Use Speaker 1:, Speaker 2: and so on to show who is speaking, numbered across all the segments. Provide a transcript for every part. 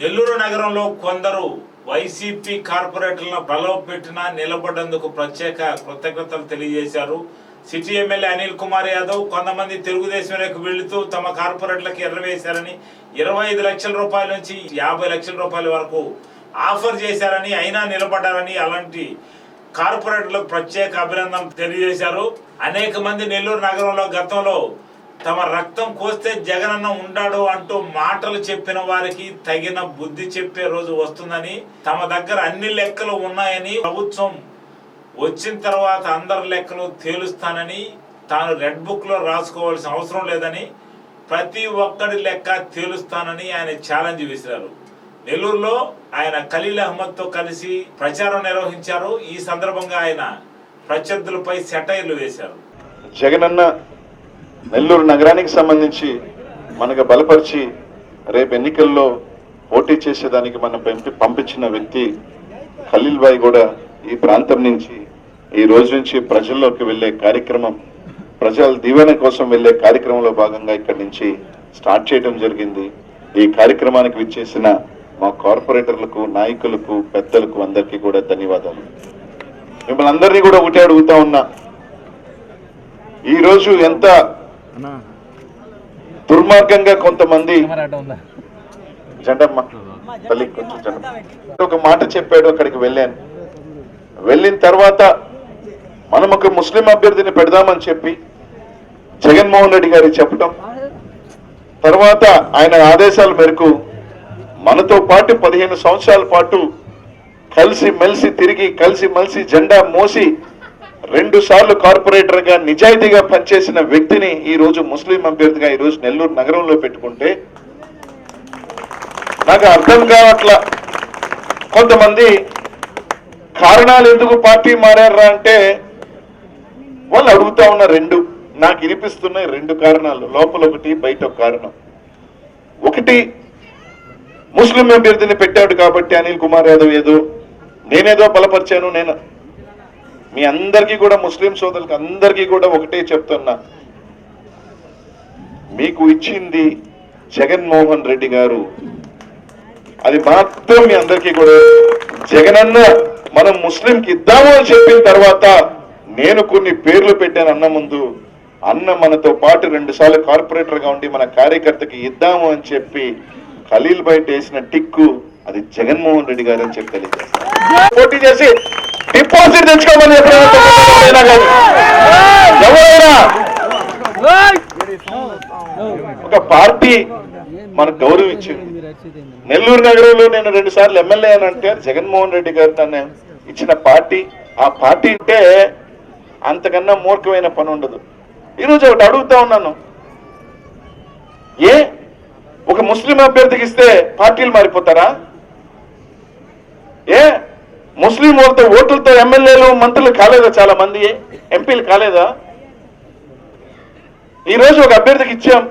Speaker 1: నెల్లూరు నగరంలో కొందరు వైసీపీ కార్పొరేటర్లను ప్రలోభపెట్టిన నిలబడ్డందుకు ప్రత్యేక కృతజ్ఞతలు తెలియజేశారు. సిటీ ఎమ్మెల్యే అనిల్ కుమార్ యాదవ్ కొంతమంది తెలుగుదేశంలోకి వెళుతూ తమ కార్పొరేట్లకు ఎర్రవేశారని ఇరవై ఐదు లక్షల రూపాయల నుంచి యాభై లక్షల రూపాయల వరకు ఆఫర్ చేశారని అయినా నిలబడ్డారని అలాంటి కార్పొరేటర్లకు ప్రత్యేక అభినందనలు తెలియజేశారు. అనేక మంది నెల్లూరు నగరంలో గతంలో తమ రక్తం కోస్తే జగనన్న ఉండాడు అంటూ మాటలు చెప్పిన వారికి తగిన బుద్ధి చెప్పే రోజు వస్తుందని తమ దగ్గర అన్ని లెక్కలు ఉన్నాయని ప్రభుత్వం వచ్చిన తర్వాత అందరి లెక్కలు తేలుస్తానని తాను రెడ్ బుక్లో రాసుకోవాల్సిన అవసరం లేదని ప్రతి ఒక్కడి లెక్క తేలుస్తానని ఆయన ఛాలెంజ్ విసిరారు నెల్లూరులో ఆయన ఖలీల్ అహ్మద్తో కలిసి ప్రచారం నిర్వహించారు. ఈ సందర్భంగా ఆయన ప్రత్యర్థులపై సెటైర్లు వేశారు.
Speaker 2: జగనన్న నెల్లూరు నగరానికి సంబంధించి మనకు బలపరిచి రేపు ఎన్నికల్లో పోటీ చేసేదానికి మనం పంపి పంపించిన వ్యక్తి ఖలీల్ భాయ్ కూడా ఈ ప్రాంతం నుంచి ఈ రోజు నుంచి ప్రజల్లోకి వెళ్ళే కార్యక్రమం ప్రజల దీవెన కోసం వెళ్ళే కార్యక్రమంలో భాగంగా ఇక్కడి నుంచి స్టార్ట్ చేయడం జరిగింది. ఈ కార్యక్రమానికి విచ్చేసిన మా కార్పొరేటర్లకు నాయకులకు పెద్దలకు అందరికీ కూడా ధన్యవాదాలు. మిమ్మల్ని అందరినీ కూడా ఒకటే అడుగుతా ఉన్నా. ఈ రోజు ఎంత దుర్మార్గంగా కొంతమంది జెండమ్మ తల్లి కొంచెం. ఒక మాట చెప్పాడు అక్కడికి వెళ్ళాను. వెళ్ళిన తర్వాత మనం ఒక ముస్లిం అభ్యర్థిని పెడదామని చెప్పి జగన్మోహన్ రెడ్డి గారికి చెప్పడం తర్వాత ఆయన ఆదేశాల మేరకు మనతో పాటు పదిహేను సంవత్సరాల పాటు కలిసి మెలిసి తిరిగి కలిసి మెలిసి జెండా మోసి రెండు సార్లు కార్పొరేటర్గా నిజాయితీగా పనిచేసిన వ్యక్తిని ఈ రోజు ముస్లిం అభ్యర్థిగా ఈ రోజు నెల్లూరు నగరంలో పెట్టుకుంటే నాకు అర్థం కావట్లా. కొంతమంది కారణాలు ఎందుకు పార్టీ మారారా అంటే వాళ్ళు అడుగుతా ఉన్న రెండు నాకు వినిపిస్తున్నాయి రెండు కారణాలు. లోపల ఒకటి బయట ఒక కారణం. ఒకటి ముస్లిం అభ్యర్థిని పెట్టాడు కాబట్టి అనిల్ కుమార్ యాదవ్ ఏదో నేనేదో బలపరిచాను నేను మీ అందరికీ కూడా ముస్లిం సోదరులకు అందరికీ కూడా ఒకటే చెప్తున్నా. మీకు ఇచ్చింది జగన్మోహన్ రెడ్డి గారు. అది మాత్రం మీ అందరికీ కూడా జగనన్న మనం ముస్లింకి ఇద్దాము అని చెప్పిన తర్వాత నేను కొన్ని పేర్లు పెట్టాను అన్న ముందు. అన్న మనతో పాటు రెండు సార్లు కార్పొరేటర్గా ఉండి మన కార్యకర్తకి ఇద్దాము అని చెప్పి ఖలీల్ బయట వేసిన టిక్కు అది జగన్మోహన్ రెడ్డి గారు అని చెప్పి తెలియజేస్తాను. పోటీ చేసి డిపాజిట్ తెచ్చుకోమని కానీ. ఎవరైనా? ఒక పార్టీ మనకు గౌరవం ఇచ్చింది నెల్లూరు నగరంలో నేను రెండు సార్లు ఎమ్మెల్యే అని అంటే జగన్మోహన్ రెడ్డి గారు నన్ను ఇచ్చిన పార్టీ ఆ పార్టీ అంటే అంతకన్నా మూర్ఖమైన పని ఉండదు. ఈరోజు ఒకటి అడుగుతా ఉన్నాను. ఏ? ఒక ముస్లిం అభ్యర్థికి ఇస్తే పార్టీలు మారిపోతారా? ఏ? ముస్లిం వాళ్ళతో ఓట్లతో ఎమ్మెల్యేలు మంత్రులు కాలేదా చాలా మంది? ఎంపీలు కాలేదా? ఈ రోజు ఒక అభ్యర్థికి ఇచ్చాం.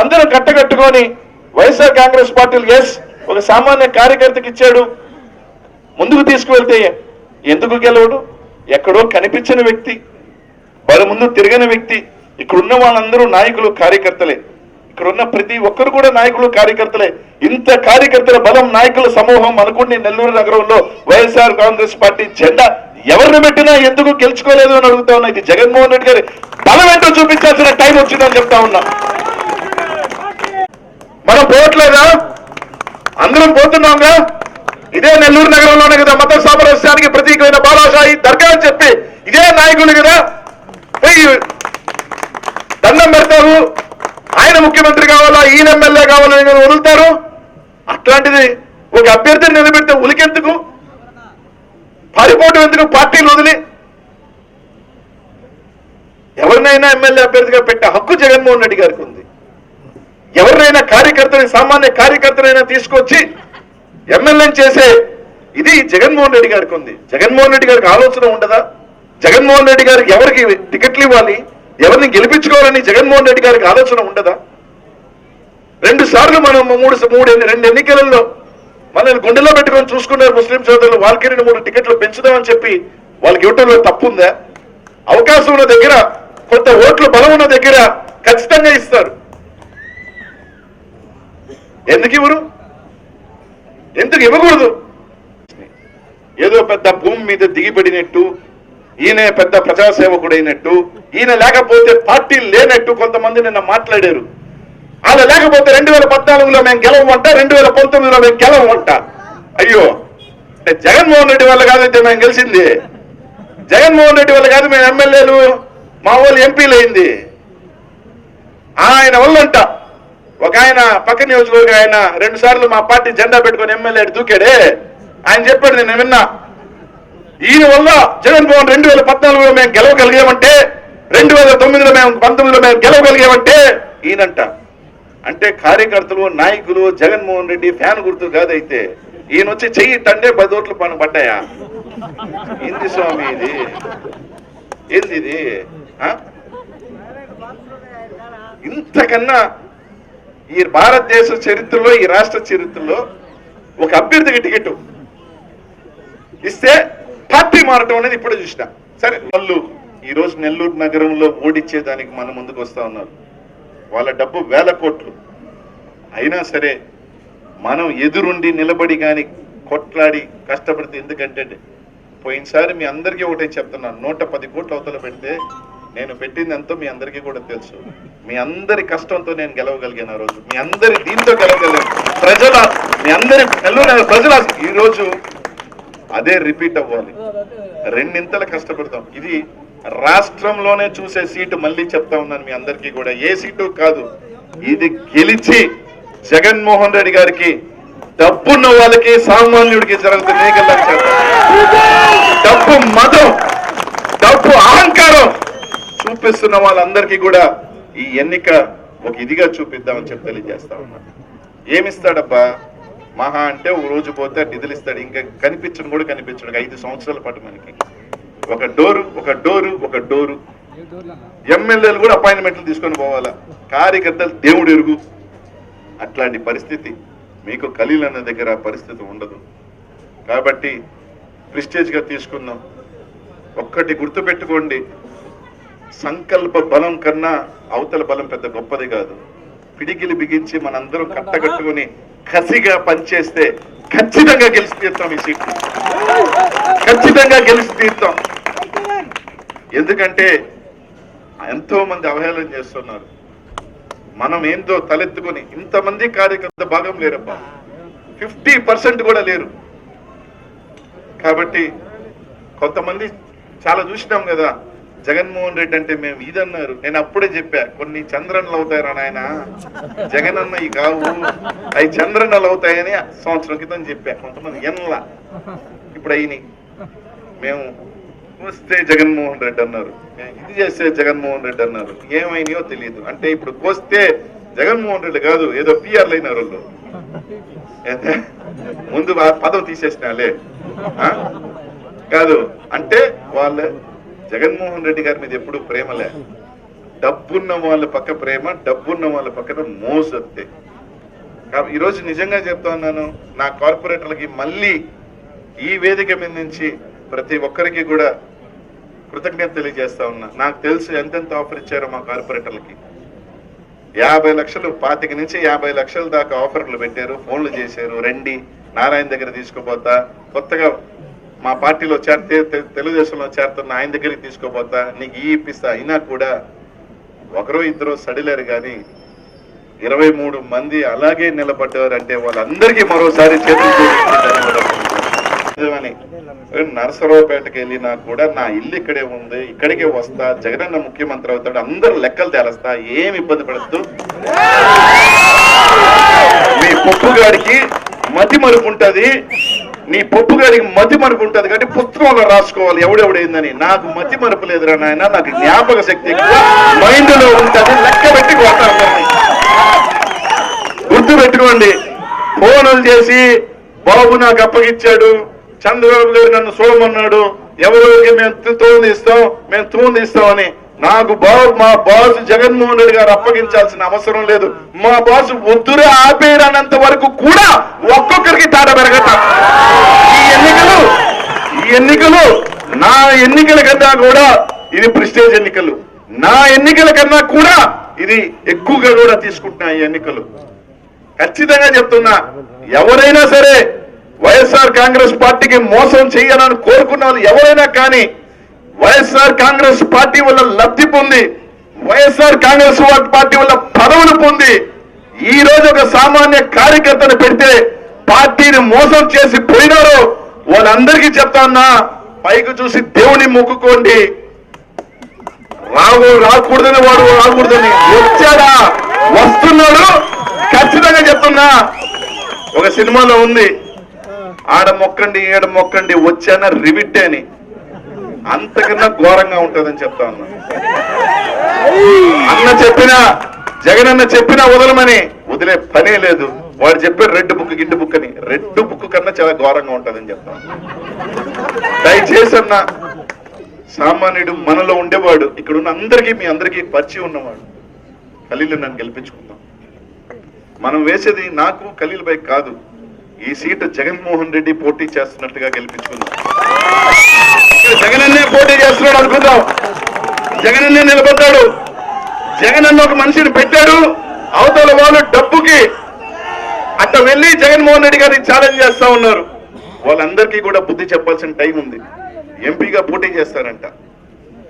Speaker 2: అందరూ కట్టకట్టుకొని వైఎస్ఆర్ కాంగ్రెస్ పార్టీలు ఎస్ ఒక సామాన్య కార్యకర్తకి ఇచ్చాడు. ముందుకు తీసుకువెళ్తే ఎందుకు గెలవడు? ఎక్కడో కనిపించని వ్యక్తి వారి ముందు తిరగని వ్యక్తి ఇక్కడున్న వాళ్ళందరూ నాయకులు కార్యకర్తలే. ఇక్కడున్న ప్రతి ఒక్కరు కూడా నాయకులు కార్యకర్తలే. ఇంత కార్యకర్తల బలం నాయకుల సమూహం అనుకుని నెల్లూరు నగరంలో వైఎస్ఆర్ కాంగ్రెస్ పార్టీ జెండా ఎవరిని పెట్టినా ఎందుకు గెలుచుకోలేదు అని అడుగుతా ఉన్నా. ఇది జగన్మోహన్ రెడ్డి గారి బలం ఏంటో చూపించాల్సిన టైం వచ్చిందని చెప్తా ఉన్నా. మనం పోవట్లేదా? అందరం పోతున్నాంగా? ఇదే నెల్లూరు నగరంలోనే కదా మత సామరస్యానికి ప్రతీకమైన బాలాషాహి దర్గా అని చెప్పి ఇదే నాయకులు కదా. పోయి దండం పెడతారు. ఆయన ముఖ్యమంత్రి కావాలా ఈయన ఎమ్మెల్యే కావాలా అని వదులుతారు? అట్లాంటిది ఒక అభ్యర్థిని నిలబెడితే ఉలికెందుకు? పారిపోవటం ఎందుకు? పార్టీలు వదిలి. ఎవరినైనా ఎమ్మెల్యే అభ్యర్థిగా పెట్టే హక్కు జగన్మోహన్ రెడ్డి గారికి ఉంది. ఎవరినైనా కార్యకర్తని సామాన్య కార్యకర్తనైనా తీసుకొచ్చి ఎమ్మెల్యేని చేసే ఇది జగన్మోహన్ రెడ్డి గారికి ఉంది. జగన్మోహన్ రెడ్డి గారికి ఆలోచన ఉండదా? జగన్మోహన్ రెడ్డి గారికి ఎవరికి టికెట్లు ఇవ్వాలి? ఎవరిని గెలిపించుకోవాలని జగన్మోహన్ రెడ్డి గారికి ఆలోచన ఉండదా? రెండు సార్లు మనం మూడు మూడు రెండు ఎన్నికలలో మనల్ని గుండెలో పెట్టుకొని చూసుకున్నారు ముస్లిం సోదరులు వాళ్ళకి రెండు మూడు టికెట్లు పెంచుదామని చెప్పి వాళ్ళకి ఇవ్వటంలో తప్పు ఉందా అవకాశం ఉన్న దగ్గర కొంత ఓట్లు బలం ఉన్న దగ్గర ఖచ్చితంగా ఇస్తారు. ఎందుకు ఇవ్వరు? ఎందుకు ఇవ్వకూడదు? ఏదో పెద్ద భూమి మీద దిగిపడినట్టు ఈయన పెద్ద ప్రజాసేవకుడైనట్టు ఈయన లేకపోతే పార్టీ లేనట్టు కొంతమంది నిన్న మాట్లాడారు. అలా లేకపోతే రెండు వేల పద్నాలుగులో మేము గెలవంట రెండు వేల పంతొమ్మిదిలో మేము గెలవంట అయ్యో అంటే జగన్మోహన్ రెడ్డి వల్ల కాదైతే మేము గెలిచింది. జగన్మోహన్ రెడ్డి వల్ల కాదు మేము ఎమ్మెల్యేలు మా వాళ్ళు ఎంపీలు అయింది. ఆయన వల్లంట. ఒక ఆయన పక్క నియోజకవర్గం ఆయన రెండు సార్లు మా పార్టీ జెండా పెట్టుకొని ఎమ్మెల్యే దూకాడే. ఆయన చెప్పాడు నేను విన్నా. ఈయన వల్ల జగన్మోహన్ రెండు వేల పద్నాలుగులో మేము గెలవగలిగామంటే రెండు వేల తొమ్మిదిలో మేము పంతొమ్మిదిలో మేము గెలవగలిగామంటే ఈయనంట. అంటే కార్యకర్తలు నాయకులు జగన్మోహన్ రెడ్డి ఫ్యాన్ గుర్తు కాదైతే ఈయన వచ్చి చెయ్యి తండే పది ఓట్లు పని పడ్డాయా? ఏంది స్వామి ఇది? ఏంది ఇది? ఆ? ఇంతకన్నా ఈ భారతదేశ చరిత్రలో ఈ రాష్ట్ర చరిత్రలో ఒక అభ్యర్థికి టికెట్ ఇస్తే పార్టీ మారటం అనేది ఇప్పుడే చూసిన. సరే వాళ్ళు ఈరోజు నెల్లూరు నగరంలో ఓడిచ్చేదానికి మన ముందుకు వస్తూ ఉన్నారు. వాళ్ళ డబ్బు వేల కోట్లు. అయినా సరే మనం ఎదురుండి నిలబడి కానీ కొట్లాడి కష్టపడితే ఎందుకంటే పోయినసారి మీ అందరికీ ఒకటే చెప్తున్నాను నూట పది కోట్లు అవతల పెడితే నేను పెట్టింది ఎంతో మీ అందరికీ కూడా తెలుసు. మీ అందరి కష్టంతో నేను గెలవగలిగాను ఆ రోజు. మీ అందరి దీంతో గెలవగలిగాను. ప్రజల మీ అందరి నెల్లూరు ప్రజల ఈరోజు అదే రిపీట్ అవ్వాలి. రెండింతలు కష్టపడతాం. ఇది రాష్ట్రంలోనే చూసే సీటు మళ్ళీ చెప్తా ఉన్నాను మీ అందరికీ కూడా. ఏ సీటు కాదు. ఇది గెలిచి జగన్మోహన్ రెడ్డి గారికి డబ్బున్న వాళ్ళకి సామాన్యుడికి జరుగుతుంది డబ్బు మతం డబ్బు అహంకారం చూపిస్తున్న వాళ్ళందరికీ కూడా ఈ ఎన్నిక ఒక ఇదిగా చూపిద్దామని చెప్పి తెలియజేస్తా ఉన్నా. ఏమిస్తాడబ్బా? మహా అంటే ఓ రోజు పోతే నిధులు ఇస్తాడు ఇంకా కనిపించడం కూడా కనిపించడు. ఐదు సంవత్సరాల పాటు మనకి. ఒక డోరు ఒక డోరు ఒక డోరు. ఎమ్మెల్యేలు కూడా అపాయింట్మెంట్లు తీసుకొని పోవాలా? కార్యకర్తలు దేవుడు ఎరుగు. అట్లాంటి పరిస్థితి మీకు ఖలీల్ అన్న దగ్గర పరిస్థితి ఉండదు. కాబట్టి ప్రిస్టేజ్గా తీసుకుందాం. ఒక్కటి గుర్తుపెట్టుకోండి. సంకల్ప బలం కన్నా అవతల బలం పెద్ద గొప్పది కాదు. పిడికిలి బిగించి మనందరం కట్టగట్టుకుని కసిగా పనిచేస్తే ఖచ్చితంగా గెలిచి తీరుతాం ఈ సీట్. ఖచ్చితంగా గెలిచి తీరుతాం. ఎందుకంటే ఎంతో మంది అవహేళన చేస్తున్నారు. మనం ఏందో తలెత్తుకొని ఇంతమంది కార్యకర్త భాగం లేరబ్బా. ఫిఫ్టీ పర్సెంట్ కూడా లేరు. కాబట్టి కొంతమంది చాలా చూసినాం కదా జగన్మోహన్ రెడ్డి అంటే మేము ఇదన్నారు. నేను అప్పుడే చెప్పా కొన్ని చంద్రన్లు అవుతాయరా నాయన. జగన్ అన్న ఈ కావు అవి చంద్రన్నలు అవుతాయని సంవత్సరం క్రితం చెప్పా. కొంతమంది ఎన్ల. ఇప్పుడు అయినాయి మేము వస్తే జగన్మోహన్ రెడ్డి అన్నారు. ఇది చేస్తే జగన్మోహన్ రెడ్డి అన్నారు. ఏమైనాయో తెలియదు. అంటే ఇప్పుడు కోస్తే జగన్మోహన్ రెడ్డి కాదు ఏదో పిఆర్లు అయినారు వాళ్ళు. ముందు పదవి తీసేసినాలే. ఆ? కాదు. అంటే వాళ్ళు జగన్మోహన్ రెడ్డి గారి మీద ఎప్పుడు ప్రేమలే డబ్బున్న వాళ్ళ పక్క ప్రేమ డబ్బున్న వాళ్ళ పక్కన మోసు అంతే కాబట్టి ఈరోజు నిజంగా చెప్తా ఉన్నాను నా కార్పొరేటర్లకి మళ్ళీ ఈ వేదిక మీద నుంచి ప్రతి ఒక్కరికి కూడా కృతజ్ఞత తెలియజేస్తా ఉన్నా. నాకు తెలుసు ఎంతెంత ఆఫర్ ఇచ్చారో మా కార్పొరేటర్లకి. యాభై లక్షలు పాతిక నుంచి యాభై లక్షల దాకా ఆఫర్లు పెట్టారు ఫోన్లు చేశారు రండి నారాయణ దగ్గర తీసుకుపోతా కొత్తగా మా పార్టీలో చేరితే తెలుగుదేశంలో చేరుతున్న ఆయన దగ్గరికి తీసుకుపోతా నీకు ఈ ఇప్పిస్తా. అయినా కూడా ఒకరో ఇద్దరు సడిలేరు కానీ ఇరవై మూడు మంది అలాగే నిలబడ్డారు అంటే వాళ్ళందరికీ మరోసారి చేతులు నరసరావుపేటకి వెళ్ళినా కూడా నా ఇల్లు ఇక్కడే ఉంది ఇక్కడికే వస్తా జగనన్న ముఖ్యమంత్రి అవుతాడు అందరూ లెక్కలు తేలస్తా ఏమి ఇబ్బంది పడద్దు. మీ పప్పుగాడికి మతి మరుపు ఉంటది. నీ పప్పుగాడికి మతి మరుపు ఉంటుంది కాబట్టి పుస్తకంలో రాసుకోవాలి. ఎవడెవడైందని నాకు మతి మరుపు లేదురా నాయన నాకు జ్ఞాపక శక్తి మైండ్లో ఉంటుంది లెక్క పెట్టి కొడతా గుర్తు పెట్టుకోండి. ఫోనులు చేసి బాబు నాకు అప్పగిచ్చాడు చంద్రబాబు గారు నన్ను చూడమన్నాడు ఎవరికి మేము తూంది ఇస్తాం మేము తూంది ఇస్తామని నాకు బాబు మా బాస్ జగన్మోహన్ రెడ్డి గారు అప్పగించాల్సిన అవసరం లేదు. మా బాస్ వద్దురే ఆపేయరానంత వరకు కూడా ఒక్కొక్కరికి తాట పెరగట ఈ ఎన్నికలు ఈ ఎన్నికలు నా ఎన్నికల కన్నా కూడా ఇది ప్రిస్టేజ్ ఎన్నికలు. నా ఎన్నికల కన్నా కూడా ఇది ఎక్కువగా కూడా తీసుకుంటున్నా ఈ ఎన్నికలు. ఖచ్చితంగా చెప్తున్నా ఎవరైనా సరే వైఎస్ఆర్ కాంగ్రెస్ పార్టీకి మోసం చేయాలని కోరుకున్న వాళ్ళు ఎవరైనా కానీ వైఎస్ఆర్ కాంగ్రెస్ పార్టీ వల్ల లబ్ధి పొంది వైఎస్ఆర్ కాంగ్రెస్ పార్టీ వల్ల పదవులు పొంది ఈ రోజు ఒక సామాన్య కార్యకర్తను పెడితే పార్టీని మోసం చేసి పోయినారో వాళ్ళందరికీ చెప్తాన్నా పైకి చూసి దేవుని మొక్కుకోండి. రావు రాకూడదని వాడు రాకూడదని వచ్చాడా? వస్తున్నాడు? ఖచ్చితంగా చెప్తున్నా. ఒక సినిమాలో ఉంది ఆడ మొక్కండి ఈడ మొక్కండి వచ్చాన రివిట్ అని. అంతకన్నా ఘోరంగా ఉంటుందని చెప్తా ఉన్నా. అన్న చెప్పినా జగన్ అన్న చెప్పినా వదలమని. వదిలే పనే లేదు. వాడు చెప్పాడు రెడ్ బుక్ గిడ్డు బుక్ అని. రెడ్ బుక్ కన్నా చాలా ఘోరంగా ఉంటుందని చెప్తా దయచేసి అన్న సామాన్యుడు మనలో ఉండేవాడు. ఇక్కడ ఉన్న అందరికీ మీ అందరికీ పరిచయం ఉన్నవాడు. ఖలీలు నన్ను గెలిపించుకుందాం. మనం వేసేది నాకు ఖలీల్ బై కాదు. ఈ సీటు జగన్మోహన్ రెడ్డి పోటీ చేస్తున్నట్టుగా గెలిపించుకుందాం. జగన్ అన్నే పోటీ చేస్తున్నాడు అనుకుందాం. జగన్ అన్నే నిలబడ్డాడు. జగన్ అన్న ఒక మనిషిని పెట్టాడు. అవతల వాళ్ళు డబ్బుకి. అట్ట వెళ్ళి జగన్మోహన్ రెడ్డి గారిని ఛాలెంజ్ చేస్తా ఉన్నారు. వాళ్ళందరికీ కూడా బుద్ధి చెప్పాల్సిన టైం ఉంది. ఎంపీగా పోటీ చేస్తారంట.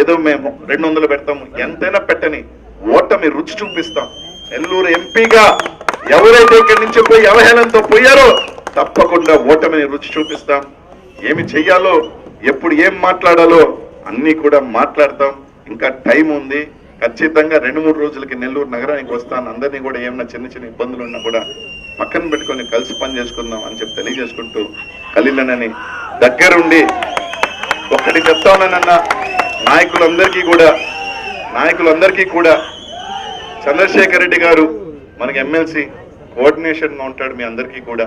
Speaker 2: ఏదో మేము రెండు వందలు పెడతాము ఎంతైనా పెట్టని ఓటమి రుచి చూపిస్తాం. నెల్లూరు ఎంపీగా ఎవరైతే ఇక్కడి నుంచి పోయి అవహేళనతో పోయారో తప్పకుండా ఓటమిని రుచి చూపిస్తాం. ఏమి చెయ్యాలో ఎప్పుడు ఏం మాట్లాడాలో అన్నీ కూడా మాట్లాడతాం. ఇంకా టైం ఉంది. ఖచ్చితంగా రెండు మూడు రోజులకి నెల్లూరు నగరానికి వస్తాను. అందరినీ కూడా ఏమైనా చిన్న చిన్న ఇబ్బందులు ఉన్నా కూడా పక్కన పెట్టుకొని కలిసి పని చేసుకుందాం అని చెప్పి తెలియజేసుకుంటూ కలిలనని దగ్గరుండి ఒక్కటి చెప్తా ఉన్నానన్న నాయకులందరికీ కూడా నాయకులందరికీ కూడా చంద్రశేఖర్ రెడ్డి గారు మనకి ఎమ్మెల్సీ కోఆర్డినేషన్గా ఉంటాడు మీ అందరికీ కూడా.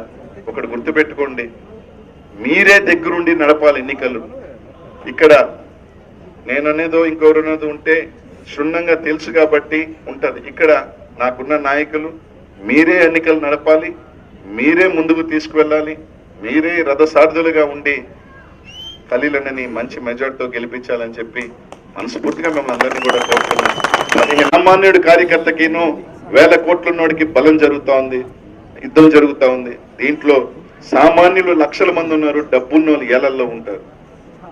Speaker 2: ఒకటి గుర్తుపెట్టుకోండి. మీరే దగ్గరుండి నడపాలి ఎన్నికలు. ఇక్కడ నేననేదో ఇంకెవరనేదో ఉంటే క్షుణ్ణంగా తెలుసు కాబట్టి ఉంటుంది. ఇక్కడ నాకున్న నాయకులు మీరే ఎన్నికలు నడపాలి మీరే ముందుకు తీసుకువెళ్ళాలి మీరే రథసార్థులుగా ఉండి ఖలీలన్నని మంచి మెజార్టీతో గెలిపించాలని చెప్పి మనస్ఫూర్తిగా మిమ్మల్ని అందరినీ కూడా కోరుతున్నాం సామాన్యుడు కార్యకర్తకిను వేల కోట్లున్నోడికి బలం జరుగుతూ ఉంది యుద్ధం జరుగుతూ ఉంది దీంట్లో సామాన్యులు లక్షల మంది ఉన్నారు డబ్బున్న వాళ్ళు ఏళ్ళలో ఉంటారు.